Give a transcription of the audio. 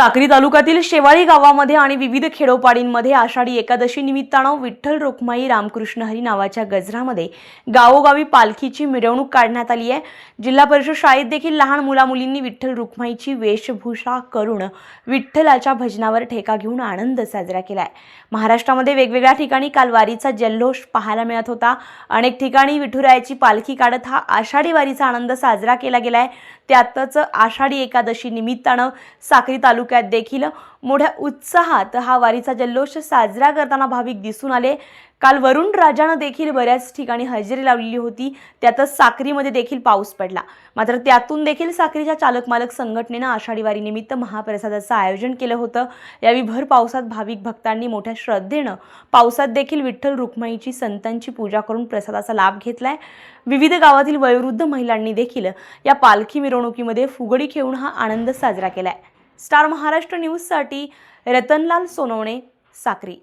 साक्री तालुक्यातील शेवाळी गावामध्ये आणि विविध खेडोपाडींमध्ये आषाढी एकादशी निमित्तानं विठ्ठल रुक्माई रामकृष्ण हरी नावाच्या गजरामध्ये गावोगावी पालखीची मिरवणूक काढण्यात आली आहे. जिल्हा परिषद शाळेत देखील लहान मुलामुलींनी विठ्ठल रुक्माईची वेशभूषा करून विठ्ठलाच्या भजनावर ठेका घेऊन आनंद साजरा केला आहे. महाराष्ट्रामध्ये वेगवेगळ्या ठिकाणी काल वारीचा जल्लोष पाहायला मिळत होता. अनेक ठिकाणी विठुरायाची पालखी काढत हा आषाढी वारीचा आनंद साजरा केला गेला आहे. त्यातच आषाढी एकादशी निमित्तानं साक्री तालुक्यात देखील मोठ्या उत्साहात हा वारीचा जल्लोष साजरा करताना भाविक दिसून आले. काल वरुण राजानं देखील बऱ्याच ठिकाणी हजेरी लावलेली होती. त्यातच साक्रीमध्ये देखील पाऊस पडला. मात्र त्यातून देखील साक्रीच्या चालक मालक संघटनेनं आषाढी वारीनिमित्त महाप्रसादाचं आयोजन केलं होतं. यावेळी भर पावसात भाविक भक्तांनी मोठ्या श्रद्धेनं पावसात देखील विठ्ठल रुक्माईची संतांची पूजा करून प्रसादाचा लाभ घेतलाय. विविध गावातील वयोवृद्ध महिलांनी देखील या पालखी मिरवणुकीमध्ये फुगडी खेळून हा आनंद साजरा केलाय. स्टार महाराष्ट्र न्यूजसाठी रतनलाल सोनवणे साक्री.